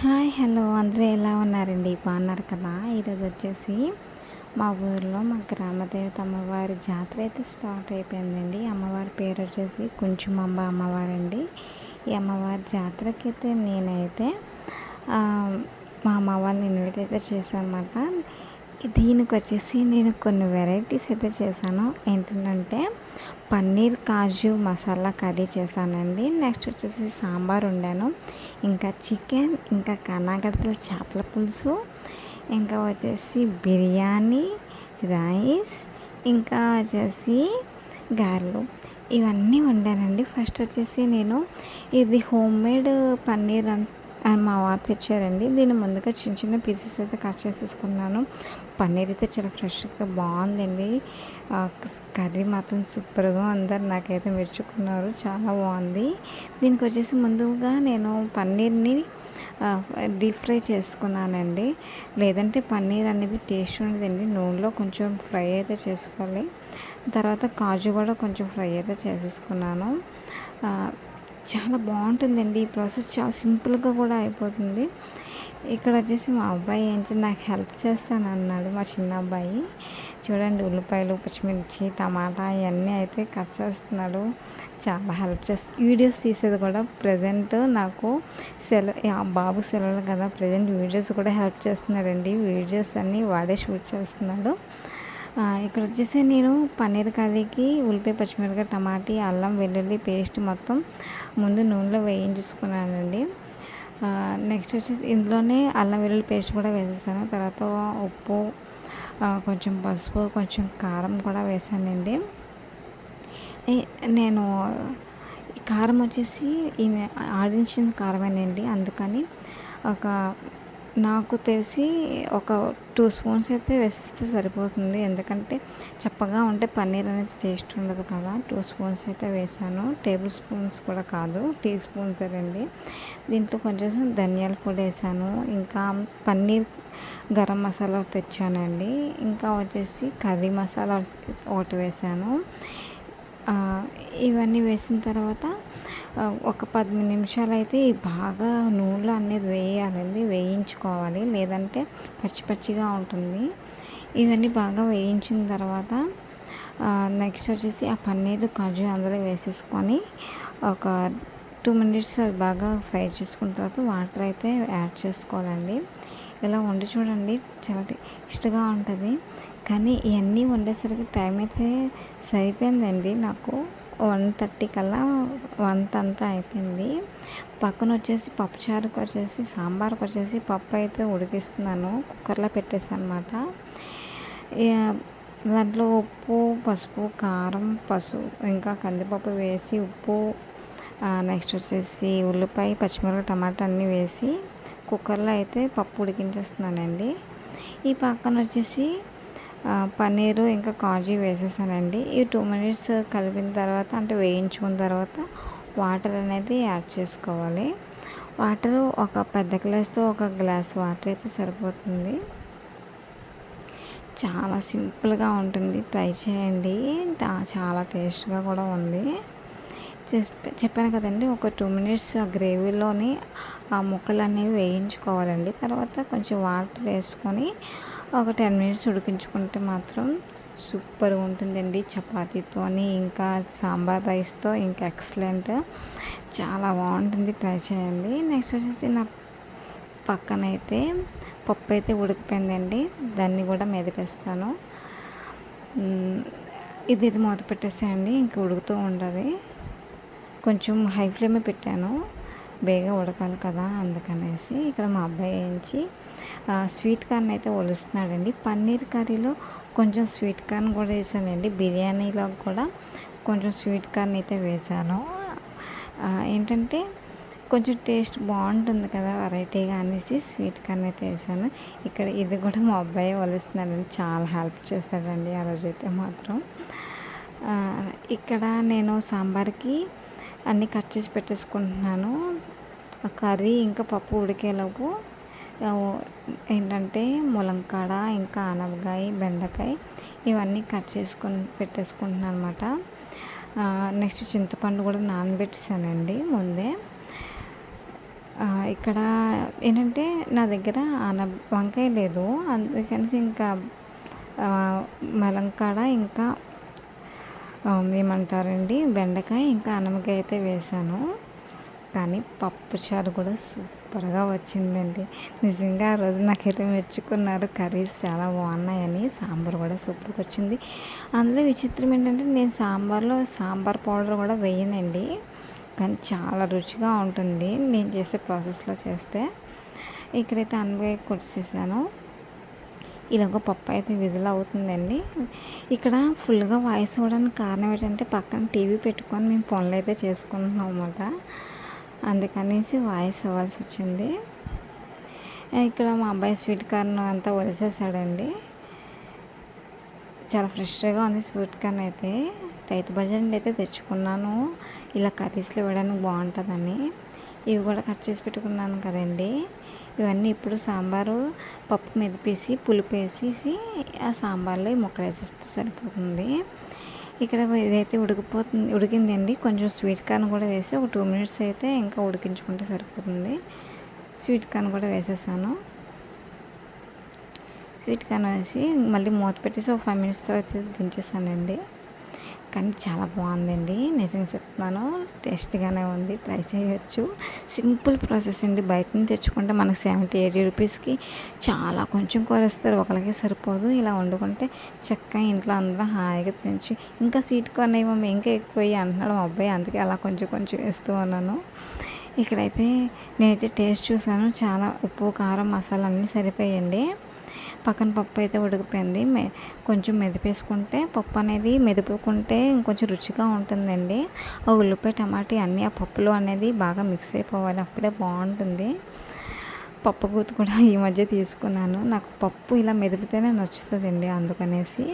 Hi hello. అందరూ ఎలా ఉన్నారండి? బాగున్నారు కదా? ఈరోజు వచ్చేసి మా ఊర్లో మా గ్రామదేవత అమ్మవారి జాతర అయితే స్టార్ట్ అయిపోయిందండి. అమ్మవారి పేరు వచ్చేసి కుంచుమంబ అమ్మవారు అండి. ఈ అమ్మవారి జాతరకైతే నేనైతే మా అమ్మ వాళ్ళని ఇన్వైట్ అయితే చేశాను దీనికి వచ్చేసి నేను కొన్ని వెరైటీస్ అయితే చేశాను. ఏంటంటే పన్నీర్ కాజు మసాలా కర్రీ చేశానండి. నెక్స్ట్ వచ్చేసి సాంబార్ వండాను. ఇంకా చికెన్ ఇంకా కనాగడతల చేపల పులుసు ఇంకా వచ్చేసి బిర్యానీ రైస్ ఇంకా వచ్చేసి గారెలు. ఇవన్నీ వండానండి. ఫస్ట్ వచ్చేసి నేను ఇది హోమ్ మేడ్ పన్నీర్ అని మా వారు తెచ్చారండి. దీన్ని ముందుగా చిన్న చిన్న పీసెస్ అయితే కట్ చేసేసుకున్నాను. పన్నీర్ అయితే చాలా ఫ్రెష్గా బాగుందండి. కర్రీ మాత్రం సూపర్గా అందరు నాకైతే మెచ్చుకున్నారు. చాలా బాగుంది. దీనికి వచ్చేసి ముందుగా నేను పన్నీర్ని డీప్ ఫ్రై చేసుకున్నానండి. లేదంటే పన్నీర్ అనేది టేస్ట్ ఉండదండి. నూనెలో కొంచెం ఫ్రై అయితే చేసుకోవాలి. తర్వాత కాజు కూడా కొంచెం ఫ్రై అయితే చేసేసుకున్నాను. చాలా బాగుంటుందండి. ఈ ప్రాసెస్ చాలా సింపుల్గా కూడా అయిపోతుంది. ఇక్కడ వచ్చేసి మా అబ్బాయి ఏంటి నాకు హెల్ప్ చేస్తాను అన్నాడు మా చిన్న అబ్బాయి. చూడండి ఉల్లిపాయలు పచ్చిమిర్చి టమాటా ఇవన్నీ అయితే కట్ చేస్తున్నాడు. చాలా హెల్ప్ చేస్తా వీడియోస్ తీసేది కూడా ప్రజెంట్ నాకు సెలవు బాబు సెలవులు కదా ప్రజెంట్ వీడియోస్ కూడా హెల్ప్ చేస్తున్నాడండి. వీడియోస్ అన్నీ వాడే షూట్ చేస్తున్నాడు. ఇక్కడ వచ్చేసి నేను పన్నీర్ కర్రీకి ఉల్లిపాయ పచ్చిమిరపకాయ టమాటీ అల్లం వెల్లుల్లి పేస్ట్ మొత్తం ముందు నూనెలో వేయించుకున్నానండి నెక్స్ట్ వచ్చేసి ఇందులోనే అల్లం వెల్లుల్లి పేస్ట్ కూడా వేసేసాను. తర్వాత ఉప్పు కొంచెం పసుపు కొంచెం కారం కూడా వేసానండి. నేను కారం వచ్చేసి ఆడించిన కారమేనండి. అందుకని ఒక నాకు తెలిసి ఒక టూ స్పూన్స్ అయితే వేసిస్తే సరిపోతుంది. ఎందుకంటే చప్పగా ఉంటే పన్నీర్ అనేది టేస్ట్ ఉండదు కదా. టూ స్పూన్స్ అయితే వేసాను. టేబుల్ స్పూన్స్ కూడా కాదు టీ స్పూన్స్ అండి దీంట్లో కొంచెం ధనియాల పొడి వేసాను. ఇంకా పన్నీర్ గరం మసాలా తెచ్చానండి. ఇంకా వచ్చేసి కర్రీ మసాలా ఒకటి వేసాను. ఇవన్నీ వేసిన తర్వాత ఒక పది నిమిషాలు అయితే బాగా నూనెలో అనేది వేయాలండి వేయించుకోవాలి. లేదంటే పచ్చి పచ్చిగా ఉంటుంది. ఇవన్నీ బాగా వేయించిన తర్వాత నెక్స్ట్ వచ్చేసి ఆ పన్నీర్ కాజు అందులో వేసేసుకొని ఒక టూ మినిట్స్ బాగా ఫ్రై చేసుకున్న తర్వాత వాటర్ అయితే యాడ్ చేసుకోవాలండి. ఇలా వండి చూడండి చాలా టేస్ట్గా ఉంటుంది. కానీ ఇవన్నీ వండేసరికి టైం అయితే సరిపోయిందండి. నాకు వన్ థర్టీ కల్లా వంట అంతా అయిపోయింది. పక్కన వచ్చేసి పప్పుచారుకు వచ్చేసి సాంబార్కి వచ్చేసి పప్పు అయితే ఉడికిస్తున్నాను. కుక్కర్లో పెట్టేసాను అనమాట దాంట్లో ఉప్పు పసుపు కారం పసుపు ఇంకా కందిపప్పు వేసి ఉప్పు నెక్స్ట్ వచ్చేసి ఉల్లిపాయ పచ్చిమిరపకాయ టమాటా అన్నీ వేసి కుక్కర్లో అయితే పప్పు ఉడికించేస్తున్నానండి. ఈ పక్కన వచ్చేసి పన్నీరు ఇంకా కాజీ వేసేసానండి. ఈ టూ మినిట్స్ కలిపిన తర్వాత అంటే వేయించుకున్న తర్వాత వాటర్ అనేది యాడ్ చేసుకోవాలి. వాటర్ ఒక పెద్ద గ్లాస్తో ఒక గ్లాస్ వాటర్ అయితే సరిపోతుంది. చాలా సింపుల్గా ఉంటుంది. ట్రై చేయండి. చాలా టేస్ట్గా కూడా ఉంది. చెప్పాను కదండి ఒక టూ మినిట్స్ ఆ గ్రేవీలోని ఆ ముక్కలు అనేవి వేయించుకోవాలండి. తర్వాత కొంచెం వాటర్ వేసుకొని ఒక టెన్ మినిట్స్ ఉడికించుకుంటే మాత్రం సూపర్గా ఉంటుందండి చపాతీతోని ఇంకా సాంబార్ రైస్తో ఇంకా ఎక్సలెంట్. చాలా బాగుంటుంది. ట్రై చేయండి. నెక్స్ట్ వచ్చేసి నా పక్కనైతే పప్పు అయితే ఉడికిపోయిందండి. దాన్ని కూడా మెదిపేస్తాను ఇది ఇది మూత పెట్టేసేయండి. ఇంకా ఉడుకుతూ ఉంటుంది. కొంచెం హై ఫ్లేమే పెట్టాను. బేగా ఉడకాలి కదా అందుకనేసి ఇక్కడ మా అబ్బాయి వేయించి స్వీట్ కార్న్ అయితే ఒలుస్తున్నాడండి. పన్నీర్ కర్రీలో కొంచెం స్వీట్ కార్న్ కూడా వేసానండి. బిర్యానీలో కూడా కొంచెం స్వీట్ కార్న్ అయితే వేసాను. ఏంటంటే కొంచెం టేస్ట్ బాగుంటుంది కదా వెరైటీగా అనేసి స్వీట్ కార్న్ అయితే వేసాను. ఇక్కడ ఇది కూడా మా అబ్బాయి వలుస్తున్నాడండి చాలా హెల్ప్ చేస్తాడండి ఆ రోజైతే మాత్రం. ఇక్కడ నేను సాంబార్కి అన్నీ కట్ చేసి పెట్టేసుకుంటున్నాను. కర్రీ ఇంకా పప్పు ఉడికేలోపు ఏంటంటే ములంకాడ ఇంకా ఆనపకాయ బెండకాయ ఇవన్నీ కట్ చేసుకొని పెట్టేసుకుంటున్నాను అనమాట నెక్స్ట్ చింతపండు కూడా నానబెట్టేసానండి ముందే. ఇక్కడ ఏంటంటే నా దగ్గర ఆన వంకాయ లేదు. అందుకని ఇంకా మలంకాడ ఇంకా ఏమంటారండి? బెండకాయ ఇంకా అనమకాయ అయితే వేసాను. కానీ పప్పుచారు కూడా సూపర్గా వచ్చిందండి. నిజంగా ఆ రోజు నాకైతే మెచ్చుకున్నారు. కర్రీస్ చాలా బాగున్నాయని సాంబార్ కూడా సూపర్గా వచ్చింది. అందులో విచిత్రం ఏంటంటే నేను సాంబార్లో సాంబార్ పౌడర్ కూడా వేయనండి. కానీ చాలా రుచిగా ఉంటుంది. నేను చేసే ప్రాసెస్లో చేస్తే. ఇక్కడైతే అనగా కొట్టేసాను ఇలాగ పప్పు అయితే విజిల్ అవుతుందండి. ఇక్కడ ఫుల్గా వాయిస్ అవ్వడానికి కారణం ఏంటంటే పక్కన టీవీ పెట్టుకొని మేము పనులు అయితే చేసుకుంటున్నాం అన్నమాట. అందుకనేసి వాయిస్ అవ్వాల్సి వచ్చింది. ఇక్కడ మా అబ్బాయి స్వీట్ కార్న్ అంతా వదిలేసాడండి చాలా ఫ్రెష్గా ఉంది స్వీట్ కార్న్ అయితే. రైతు బజార్ అయితే తెచ్చుకున్నాను. ఇలా కర్రీస్లో వేయడానికి బాగుంటుందని. ఇవి కూడా కట్ చేసి పెట్టుకున్నాను కదండి. ఇవన్నీ ఇప్పుడు సాంబారు పప్పు మెదిపేసి పులుపు వేసేసి ఆ సాంబార్లో ఈ ముక్కలు వేసేస్తే సరిపోతుంది. ఇక్కడ ఇదైతే ఉడికిపోతుంది ఉడికిందండి. కొంచెం స్వీట్ కార్న్ కూడా వేసి ఒక టూ మినిట్స్ అయితే ఇంకా ఉడికించుకుంటే సరిపోతుంది. స్వీట్ కార్న్ కూడా వేసేసాను. స్వీట్ కార్న్ వేసి మళ్ళీ మూత పెట్టేసి ఒక ఫైవ్ మినిట్స్ తర్వాత దించేసానండి. కానీ చాలా బాగుందండి. నిజంగా చెప్తున్నాను టేస్ట్గానే ఉంది. ట్రై చేయొచ్చు. సింపుల్ ప్రాసెస్ అండి. బయట నుంచి తెచ్చుకుంటే మనకు సెవెంటీ ఎయిటీ రూపీస్కి చాలా కొంచెం కూరేస్తారు. ఒకరికి సరిపోదు. ఇలా వండుకుంటే చక్కగా ఇంట్లో అందరం హాయిగా తినచ్చు. ఇంకా స్వీట్ కార్న్ ఏమో ఇంకా ఎక్కువ అంటున్నాడు మా అబ్బాయి. అందుకే అలా కొంచెం కొంచెం వేస్తూ ఉన్నాను. ఇక్కడైతే నేనైతే టేస్ట్ చూసాను చాలా ఉప్పు కారం మసాలా అన్నీ సరిపోయండి పక్కన పప్పు అయితే ఉడికిపోయింది. మె కొంచెం మెదిపేసుకుంటే పప్పు అనేది మెదుపుకుంటే ఇంకొంచెం రుచిగా ఉంటుందండి. ఆ ఉల్లిపాయ టమాటా అన్నీ ఆ పప్పులో అనేది బాగా మిక్స్ అయిపోవాలి. అప్పుడే బాగుంటుంది. పప్పు గుత్తి కూడా ఈ మధ్య తీసుకున్నాను. నాకు పప్పు ఇలా మెదిపితేనే నచ్చుతుందండి అందుకనేసి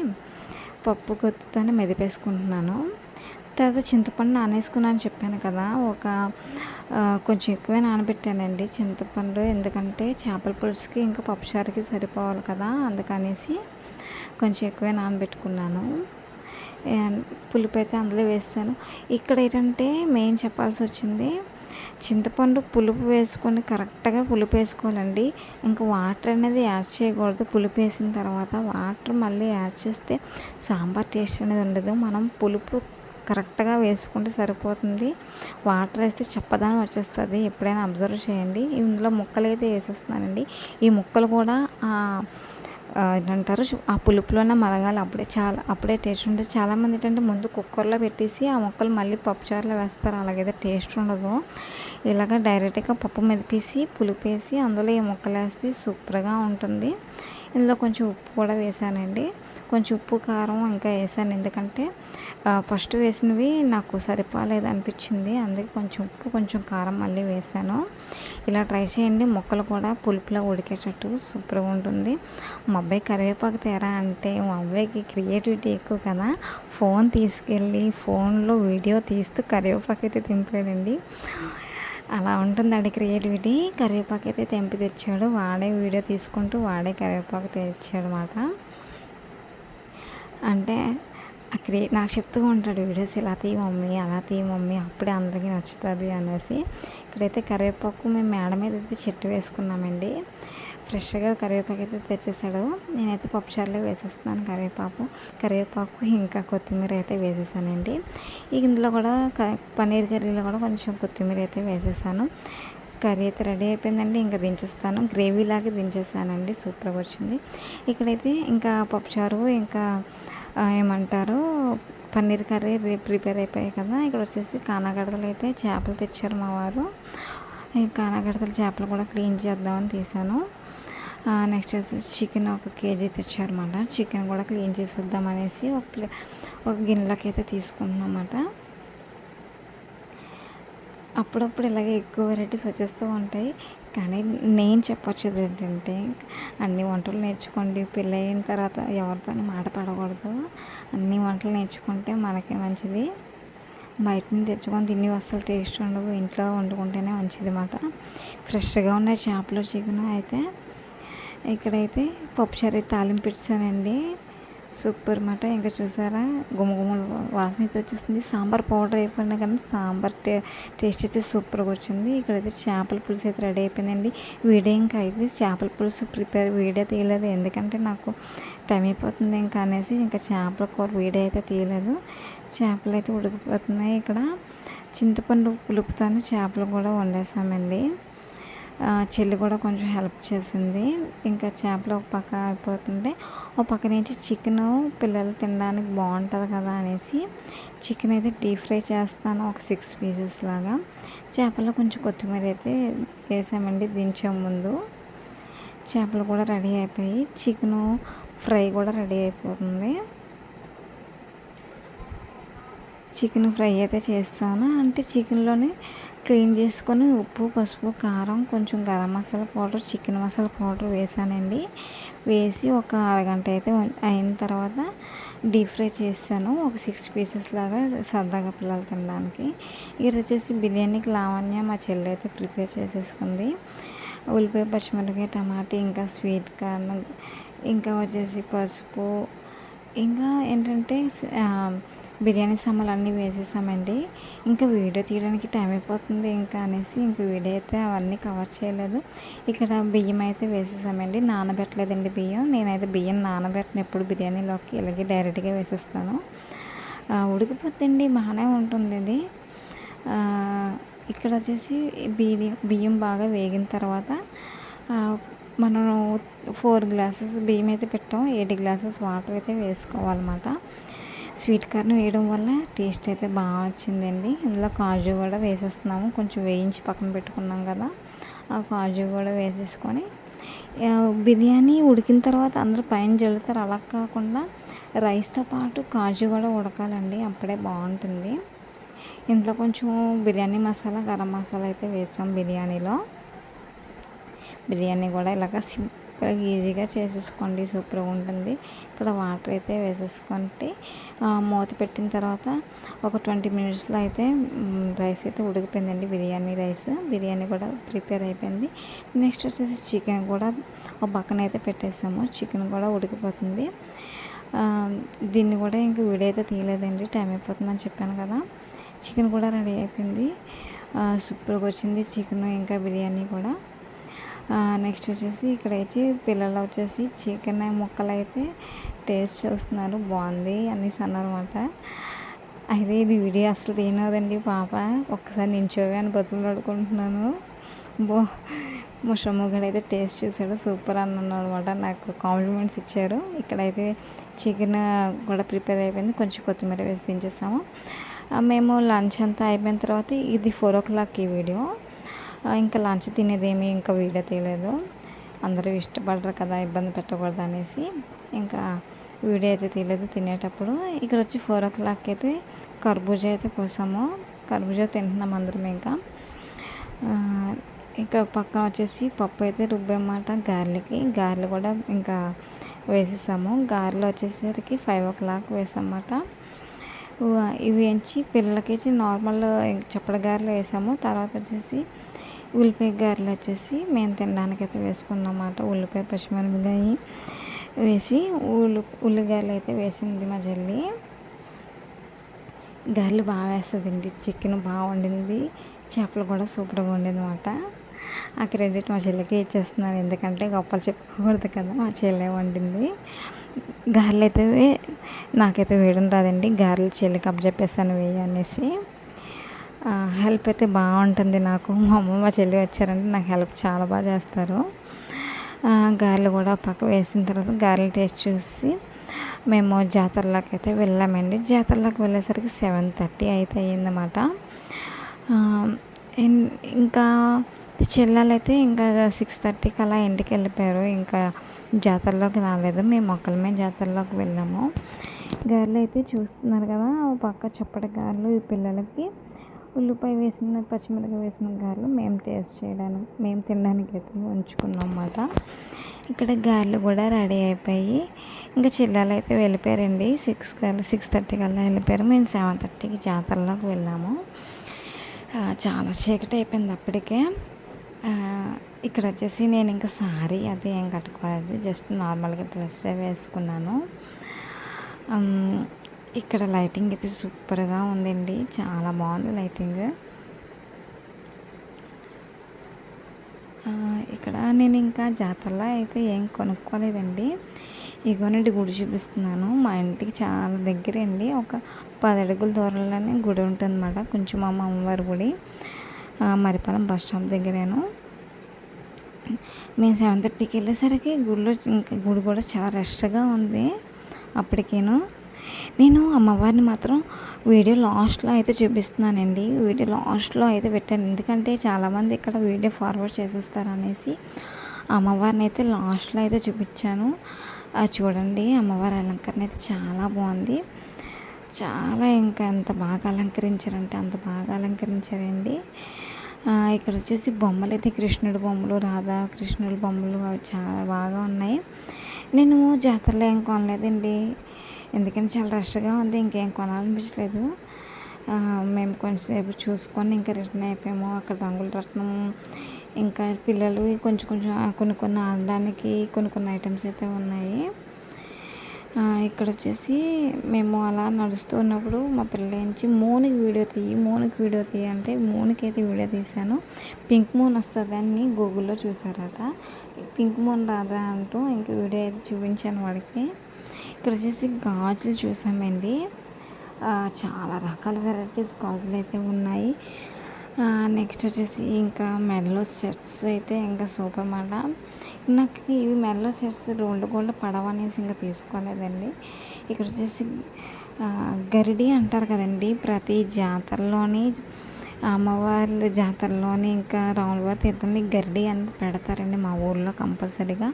పప్పు గుత్తితోనే మెదిపేసుకుంటున్నాను. తర్వాత చింతపండు నానేసుకున్నాను చెప్పాను కదా ఒక కొంచెం ఎక్కువే నానబెట్టానండి చింతపండు. ఎందుకంటే చేపల పులుసుకి ఇంకా పప్పుచారుకి సరిపోవాలి కదా అందుకనేసి కొంచెం ఎక్కువే నానబెట్టుకున్నాను. పులుపు అయితే అందులో వేసాను ఇక్కడ ఏంటంటే మెయిన్ చెప్పాల్సి వచ్చింది చింతపండు పులుపు వేసుకొని కరెక్ట్గా పులుపు వేసుకోవాలండి. ఇంకా వాటర్ అనేది యాడ్ చేయకూడదు. పులుపు వేసిన తర్వాత వాటర్ మళ్ళీ యాడ్ చేస్తే సాంబార్ టేస్ట్ అనేది ఉండదు. మనం పులుపు కరెక్ట్గా వేసుకుంటే సరిపోతుంది. వాటర్ వేస్తే చప్పదనం వచ్చేస్తుంది. ఎప్పుడైనా అబ్జర్వ్ చేయండి. ఇందులో ముక్కలు అయితే వేసేస్తున్నానండి. ఈ ముక్కలు కూడా ఆ, ఏంటంటారు ఆ పులుపులోనే మరగాలి అప్పుడే చాలా అప్పుడే టేస్ట్ ఉంటుంది. చాలామంది ఏంటంటే ముందు కుక్కర్లో పెట్టేసి ఆ ముక్కలు మళ్ళీ పప్పుచారులో వేస్తారు. అలాగైతే టేస్ట్ ఉండదు. ఇలాగ డైరెక్ట్గా పప్పు మెదిపేసి పులుపు వేసి అందులో ఈ ముక్కలు వేస్తే సూపర్గా ఉంటుంది. ఇందులో కొంచెం ఉప్పు కూడా వేసానండి. కొంచెం ఉప్పు కారం ఇంకా వేసాను. ఎందుకంటే ఫస్ట్ వేసినవి నాకు సరిపోలేదు అనిపించింది. అందుకే కొంచెం ఉప్పు కొంచెం కారం మళ్ళీ వేసాను. ఇలా ట్రై చేయండి. ముక్కలు కూడా పులుపులో ఉడికేటట్టు సూపర్గా ఉంటుంది. మా అబ్బాయి కరివేపాకు తేరా అంటే మా అబ్బాయికి క్రియేటివిటీ ఎక్కువ కదా. ఫోన్ తీసుకెళ్ళి ఫోన్లో వీడియో తీస్తూ కరివేపాకు అయితే తింపాడండి అలా ఉంటుంది ఆడి క్రియేటివిటీ. కరివేపాకు అయితే తెంపి తెచ్చాడు. వాడే వీడియో తీసుకుంటూ వాడే కరివేపాకు తెచ్చాడు అనమాట అంటే ఆ క్రియే నాకు చెప్తూ ఉంటాడు వీడియోస్ ఇలా తీ మమ్మీ అలా తీ మమ్మీ అప్పుడే అందరికీ నచ్చుతుంది అనేసి. ఇక్కడైతే కరివేపాకు మేము మేడ మీద అయితే చెట్టు వేసుకున్నామండి. ఫ్రెష్గా కరివేపాకు అయితే తెచ్చేసాడు. నేనైతే పప్పుచారులో వేసేస్తున్నాను కరివేపాకు. కరివేపాకు ఇంకా కొత్తిమీర అయితే వేసేసానండి. ఇందులో కూడా క- పన్నీర్ కర్రీలో కూడా కొంచెం కొత్తిమీర అయితే వేసేసాను. కర్రీ అయితే రెడీ అయిపోయిందండి. ఇంకా దించేస్తాను. గ్రేవీ లాగా దించేసానండి. సూపర్గా వచ్చింది. ఇక్కడైతే ఇంకా పప్పుచారు ఇంకా ఏమంటారు పన్నీర్ కర్రీ ప్రిపేర్ అయిపోయాయి కదా. ఇక్కడ వచ్చేసి కానాగడతలు అయితే చేపలు తెచ్చారు మా వారు. ఈ కానాగడతల చేపలు కూడా క్లీన్ చేద్దామని తీసాను. నెక్స్ట్ వచ్చేసి చికెన్ ఒక కేజీ తెచ్చారన్నమాట. చికెన్ కూడా క్లీన్ చేసేద్దాం అనేసి ఒక ప్లే ఒక గిన్నెలోకి అయితే తీసుకుంటున్నాం అన్నమాట అప్పుడప్పుడు ఇలాగే ఎక్కువ వెరైటీస్ వచ్చేస్తూ ఉంటాయి. కానీ నేను చెప్పొచ్చేది ఏంటంటే అన్ని వంటలు నేర్చుకోండి. పెళ్ళి అయిన తర్వాత ఎవరితో మాట పడకూడదు. అన్ని వంటలు నేర్చుకుంటే మనకే మంచిది. బయట నుంచి తెచ్చుకొని తిని అసలు టేస్ట్ ఉండవు. ఇంట్లో వండుకుంటేనే మంచిది అన్నమాట. ఫ్రెష్గా ఉన్న చేపలు చికెన్ అయితే ఇక్కడైతే పప్పుచారు తాలింపు పెట్టానండి సూపర్ మాట. ఇంకా చూసారా? గుమగుమలు వాసన అయితే వచ్చేస్తుంది సాంబార్ పౌడర్ అయిపోయినా కానీ సాంబార్ టే టేస్ట్ అయితే సూపర్గా వచ్చింది. ఇక్కడైతే చేపల పులుసు అయితే రెడీ అయిపోయిందండి. వీడియో ఇంకా అయితే చేపల పులుసు ప్రిపేర్ వీడియో తీయలేదు. ఎందుకంటే నాకు టైం అయిపోతుంది ఇంకా అనేసి ఇంకా చేపల కూర వీడియో అయితే తీయలేదు. చేపలు అయితే ఉడికిపోతున్నాయి. ఇక్కడ చింతపండు పులుపుతోనే చేపలు కూడా వండేసామండి. చెల్లి కూడా కొంచెం హెల్ప్ చేసింది. ఇంకా చేపలు ఒక పక్క అయిపోతుంటే ఒక పక్క నుంచి చికెన్ పిల్లలు తినడానికి బాగుంటుంది కదా అనేసి చికెన్ అయితే డీప్ ఫ్రై చేస్తాను ఒక సిక్స్ పీసెస్ లాగా. చేపల్లో కొంచెం కొత్తిమీర అయితే వేసామండి దించే ముందు. చేపలు కూడా రెడీ అయిపోయి చికెను ఫ్రై కూడా రెడీ అయిపోతుంది. చికెన్ ఫ్రై అయితే చేస్తాను. అంటే చికెన్లోనే క్లీన్ చేసుకొని ఉప్పు పసుపు కారం కొంచెం garam masala powder chicken masala powder వేసానండి. వేసి ఒక అరగంట అయితే అయిన తర్వాత డీప్ ఫ్రై చేస్తాను. ఒక సిక్స్ పీసెస్ లాగా సరదాగా పిల్లలు తినడానికి. ఇక్కడ వచ్చేసి బిర్యానీకి లావణ్య మా చెల్లి అయితే ప్రిపేర్ చేసేసుకుంది. ఉల్లిపాయ పచ్చిమిరపకాయ టమాటా ఇంకా స్వీట్ కార్న్ ఇంకా వచ్చేసి పసుపు ఇంకా ఏంటంటే బిర్యానీ సామాన్లు అన్నీ వేసేసామండి. ఇంకా వీడియో తీయడానికి టైం అయిపోతుంది ఇంకా అనేసి ఇంక వీడియో అయితే అవన్నీ కవర్ చేయలేదు. ఇక్కడ బియ్యం అయితే వేసేసామండి. నానబెట్టలేదండి బియ్యం. నేనైతే బియ్యం నానబెట్టిన ఎప్పుడు బిర్యానీలోకి ఇలాగే డైరెక్ట్గా వేసేస్తాను. ఉడికిపోతుందండి బాగానే ఉంటుంది ఇది. ఇక్కడ వచ్చేసి బియ్యం బియ్యం బాగా వేగిన తర్వాత మనం ఫోర్ గ్లాసెస్ బియ్యం అయితే పెట్టాం ఎయిట్ గ్లాసెస్ వాటర్ అయితే వేసుకోవాలన్నమాట. స్వీట్ కార్న్ వేయడం వల్ల టేస్ట్ అయితే బాగా వచ్చిందండి. ఇందులో కాజు కూడా వేసేస్తున్నాము కొంచెం వేయించి పక్కన పెట్టుకున్నాం కదా ఆ కాజు కూడా వేసేసుకొని. బిర్యానీ ఉడికిన తర్వాత అందరూ పైన జల్లుతారు అలా కాకుండా రైస్తో పాటు కాజు కూడా ఉడకాలండి అప్పుడే బాగుంటుంది. ఇందులో కొంచెం బిర్యానీ మసాలా గరం మసాలా అయితే వేసాం బిర్యానీలో. బిర్యానీ కూడా ఇలాగ సిం ఈజీగా చేసేసుకోండి సూపర్గా ఉంటుంది. ఇక్కడ వాటర్ అయితే వేసేసుకుంటే మూత పెట్టిన తర్వాత ఒక ట్వంటీ మినిట్స్లో అయితే రైస్ అయితే ఉడికిపోయిందండి బిర్యానీ రైస్. బిర్యానీ కూడా ప్రిపేర్ అయిపోయింది. నెక్స్ట్ వచ్చేసి చికెన్ కూడా ఒక పక్కన అయితే పెట్టేసాము చికెన్ కూడా ఉడికిపోతుంది. దీన్ని కూడా ఇంకా వీడియో అయితే తీయలేదండి టైం అయిపోతుందని చెప్పాను కదా. చికెన్ కూడా రెడీ అయిపోయింది. సూపర్గా వచ్చింది చికెన్ ఇంకా బిర్యానీ కూడా. నెక్స్ట్ వచ్చేసి ఇక్కడ వచ్చి పిల్లలు వచ్చేసి చికెన్ ముక్కలు అయితే టేస్ట్ చూస్తున్నారు. బాగుంది అనేసి అన్నారనమాట అయితే ఇది వీడియో అసలు తినదండి పాప. ఒక్కసారి నించోవే అని బతుకులు అడుకుంటున్నాను బో మా అయితే టేస్ట్ చూశాడు. సూపర్ అన్నాడు అనమాట నాకు కాంప్లిమెంట్స్ ఇచ్చారు. ఇక్కడైతే చికెన్ కూడా ప్రిపేర్ అయిపోయింది. కొంచెం కొత్తిమీర వేసి దించేసాము మేము లంచ్ అంతా అయిపోయిన తర్వాత ఇది ఫోర్ ఓ క్లాక్ ఈ వీడియో. ఇంకా లంచ్ తినేదేమి ఇంకా వీడియో తీయలేదు. అందరూ ఇష్టపడరు కదా ఇబ్బంది పెట్టకూడదు అనేసి. ఇంకా వీడియో అయితే తీయలేదు తినేటప్పుడు. ఇక్కడ వచ్చి ఫోర్ ఓ క్లాక్ అయితే కర్బూజా అయితే కోసాము. కర్బూజా తింటున్నాం అందరం ఇంకా. ఇక్కడ పక్కన వచ్చేసి పప్పు అయితే రుబ్బేమాట గారెలకి గారెలు కూడా ఇంకా వేసేసాము. గారెలు వచ్చేసరికి ఫైవ్ ఓ క్లాక్ వేసామన్నమాట. ఇవి ఎంచి పిల్లలకి నార్మల్ చప్పడ గారెలు వేసాము. తర్వాత వచ్చేసి ఉల్లిపాయ గారెలు వచ్చేసి మేము తినడానికి అయితే వేసుకున్నాం అన్నమాట ఉల్లిపాయ పచ్చిమిరపకాయ వేసి ఉల్లి ఉల్లిగాయలు అయితే వేసింది మా చెల్లి. గారెలు బాగా వేస్తుందండి. చికెన్ బాగా వండింది. చేపలు కూడా సూపర్గా వండింది అనమాట ఆ క్రెడిట్ మా చెల్లికి ఇచ్చేస్తున్నాను ఎందుకంటే గొప్పలు చెప్పుకోకూడదు కదా మా చెల్లె వండింది. గారెలు అయితే నాకైతే వేయడం రాదండి. గారెలు చెల్లికి అప్పచెప్పేస్తాను వేయి అనేసి. హెల్ప్ అయితే బాగుంటుంది నాకు. మా అమ్మ మా చెల్లి వచ్చారంటే నాకు హెల్ప్ చాలా బాగా చేస్తారు. గారెలు కూడా పక్క వేసిన తర్వాత గారెలు టేస్ట్ చూసి మేము జాతరలోకి అయితే వెళ్ళామండి. జాతరలోకి వెళ్ళేసరికి సెవెన్ థర్టీ అయితే అయ్యిందన్నమాట. ఇంకా చెల్లెలైతే ఇంకా సిక్స్ థర్టీకి అలా ఇంటికి వెళ్ళిపోయారు. ఇంకా జాతరలోకి రాలేదు. మేము మొక్కలమే జాతరలోకి వెళ్ళాము. గారెలు అయితే చూస్తున్నారు కదా పక్క చప్పటి గారెలు ఈ పిల్లలకి. ఉల్లిపాయ వేసిన పచ్చిమిరపకాయ వేసిన గారెలు మేము టేస్ట్ చేయడానికి మేము తినడానికి అయితే ఉంచుకున్నాం అన్నమాట. ఇక్కడ గారెలు కూడా రెడీ అయిపోయి ఇంకా చిల్లాలు అయితే వెళ్ళిపోయారండి. సిక్స్ కల్లా సిక్స్ థర్టీ కల్లా వెళ్ళిపోయారు. మేము సెవెన్ థర్టీకి జాతరలోకి వెళ్ళాము. చాలా చీకటి అయిపోయింది అప్పటికే. ఇక్కడ వచ్చేసి నేను ఇంకా సారీ అది ఏం కట్టుకోలేదు. జస్ట్ నార్మల్గా డ్రెస్సే వేసుకున్నాను. ఇక్కడ లైటింగ్ అయితే సూపర్గా ఉందండి. చాలా బాగుంది లైటింగ్. ఇక్కడ నేను ఇంకా జాతరలో అయితే ఏం కొనుక్కోలేదండి. ఇగోనండి గుడి చూపిస్తున్నాను. మా ఇంటికి చాలా దగ్గర అండి. ఒక పది అడుగుల దూరంలోనే గుడి ఉంటుంది అన్నమాట కొంచెం మా అమ్మవారి గుడి. మరిపాలెం బస్ స్టాప్ దగ్గరేను. మేము సెవెన్ థర్టీకి వెళ్ళేసరికి గుడిలో ఇంకా గుడి కూడా చాలా రష్గా ఉంది. అప్పటికేను నేను అమ్మవారిని మాత్రం వీడియో లాస్ట్లో అయితే చూపిస్తున్నానండి. వీడియో లాస్ట్లో అయితే పెట్టాను. ఎందుకంటే చాలామంది ఇక్కడ వీడియో ఫార్వర్డ్ చేసేస్తారు అనేసి అమ్మవారిని అయితే లాస్ట్లో అయితే చూపించాను. చూడండి అమ్మవారి అలంకరణ అయితే చాలా బాగుంది. చాలా ఇంకా ఎంత బాగా అలంకరించారంటే. అంత బాగా అలంకరించారండి. ఇక్కడ వచ్చేసి బొమ్మలు అయితే కృష్ణుడి బొమ్మలు రాధా కృష్ణుడి బొమ్మలు అవి చాలా బాగా ఉన్నాయి. నేను జాతరలో ఏం కొనలేదండి. ఎందుకంటే చాలా రష్గా ఉంది ఇంకేం కొనాలనిపించలేదు. మేము కొంచెంసేపు చూసుకొని ఇంకా రిటర్న్ అయిపోయాము. అక్కడ రంగుల రత్నం ఇంకా పిల్లలు కొంచెం కొంచెం కొన్ని కొన్ని ఆడడానికి కొన్ని కొన్ని ఐటమ్స్ అయితే ఉన్నాయి. ఇక్కడ వచ్చేసి మేము అలా నడుస్తూ ఉన్నప్పుడు మా పిల్లలేంచి మూనికి వీడియో తీయి మూనికి వీడియో తీయి అంటే మూనికి అయితే వీడియో తీశాను. పింక్ మూన్ వస్తుందని గూగుల్లో చూసారట పింక్ మూన్ రాదా అంటూ ఇంక వీడియో అయితే చూపించాను వాడికి. ఇక్కడ వచ్చేసి గాజులు చూసామండి. చాలా రకాల వెరైటీస్ గాజులు అయితే ఉన్నాయి. నెక్స్ట్ వచ్చేసి ఇంకా మెడలో సెట్స్ అయితే ఇంకా సూపర్ మాట. నాకు ఇవి మెడలో సెట్స్ రోల్డ్ గోల్డ్ పడవ అనేసి ఇంకా తీసుకోలేదండి. ఇక్కడ వచ్చేసి గరిడి అంటారు కదండి. ప్రతి జాతరలోని అమ్మవారి జాతరలోని ఇంకా రాములవారి తీర్థంలో గరిడి అని పెడతారండి మా ఊర్లో కంపల్సరీగా.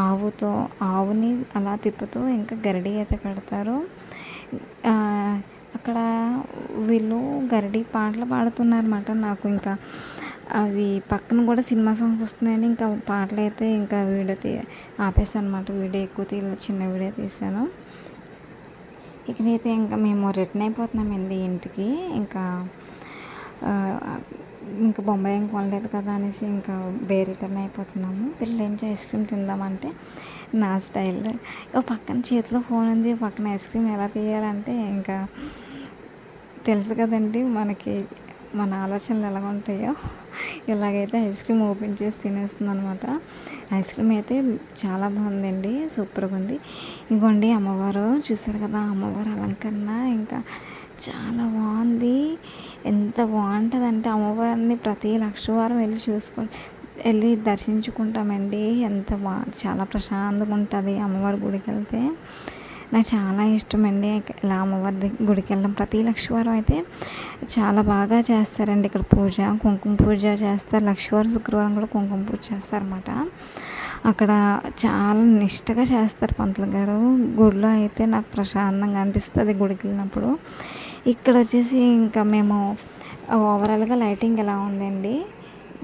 ఆవుతో ఆవుని అలా తిప్పుతూ ఇంకా గరిడి అయితే పెడతారు. అక్కడ వీళ్ళు గరిడి పాటలు పాడుతున్నారన్నమాట నాకు ఇంకా. అవి పక్కన కూడా సినిమా సాంగ్స్ వస్తున్నాయని ఇంకా పాటలు అయితే ఇంకా వీడియో తీ ఆపేసాను అనమాట వీడియో ఎక్కువ తీ చిన్న వీడియో తీసాను ఇక్కడైతే ఇంకా మేము రిటర్న్ అయిపోతున్నామండి ఇంటికి. ఇంకా ఇంకా బొంబాయి ఏం కొనలేదు కదా అనేసి ఇంకా బే రిటర్న్ అయిపోతున్నాము. పిల్లలు ఏం ఐస్ క్రీమ్ తిందామంటే నా స్టైల్ ఓ పక్కన చేతిలో ఫోన్ ఉంది పక్కన ఐస్ క్రీమ్ ఎలా తీయాలంటే ఇంకా తెలుసు కదండి మనకి మన ఆలోచనలు ఎలా ఉంటాయో. ఇలాగైతే ఐస్ క్రీమ్ ఓపెన్ చేసి తినేస్తుంది అనమాట ఐస్ క్రీమ్ అయితే చాలా బాగుందండి సూపర్గా ఉంది. ఇంకోండి అమ్మవారు చూసారు కదా అమ్మవారు అలంకరణ ఇంకా చాలా బాగుంది. ఎంత బాగుంటుంది అంటే అమ్మవారిని ప్రతి లక్షవారం వెళ్ళి చూసుకొని వెళ్ళి దర్శించుకుంటామండి. ఎంత బా చాలా ప్రశాంతంగా ఉంటుంది అమ్మవారి గుడికి వెళ్తే. నాకు చాలా ఇష్టం అండి ఇలా అమ్మవారి గుడికి వెళ్ళడం. ప్రతి లక్షవారం అయితే చాలా బాగా చేస్తారండి. ఇక్కడ పూజ కుంకుమ పూజ చేస్తారు. లక్షవారం శుక్రవారం కూడా కుంకుమ పూజ చేస్తారన్నమాట. అక్కడ చాలా నిష్టగా చేస్తారు పంతులు గారు. గుడిలో అయితే నాకు ప్రశాంతంగా అనిపిస్తుంది గుడికి వెళ్ళినప్పుడు ఇక్కడ వచ్చేసి ఇంకా మేము ఓవరాల్గా లైటింగ్ ఎలా ఉందండి?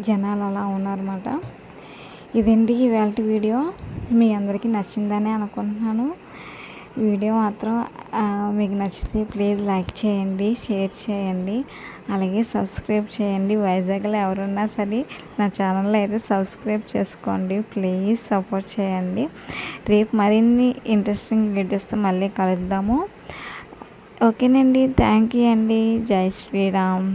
జనాలు అలా ఉన్నారన్నమాట. ఇదండి ఇవాళ వీడియో? మీ అందరికీ నచ్చిందని అనుకుంటున్నాను. వీడియో మాత్రం మీకు నచ్చితే ప్లీజ్ లైక్ చేయండి షేర్ చేయండి. అలాగే సబ్స్క్రైబ్ చేయండి. వైజాగ్లో ఎవరున్నా సరే నా ఛానల్లో అయితే సబ్స్క్రైబ్ చేసుకోండి. ప్లీజ్ సపోర్ట్ చేయండి. రేపు మరిన్ని ఇంట్రెస్టింగ్ వీడియోస్తో మళ్ళీ కలుద్దాము. ఓకేనండి. థ్యాంక్ యూ అండి. జై శ్రీరామ్.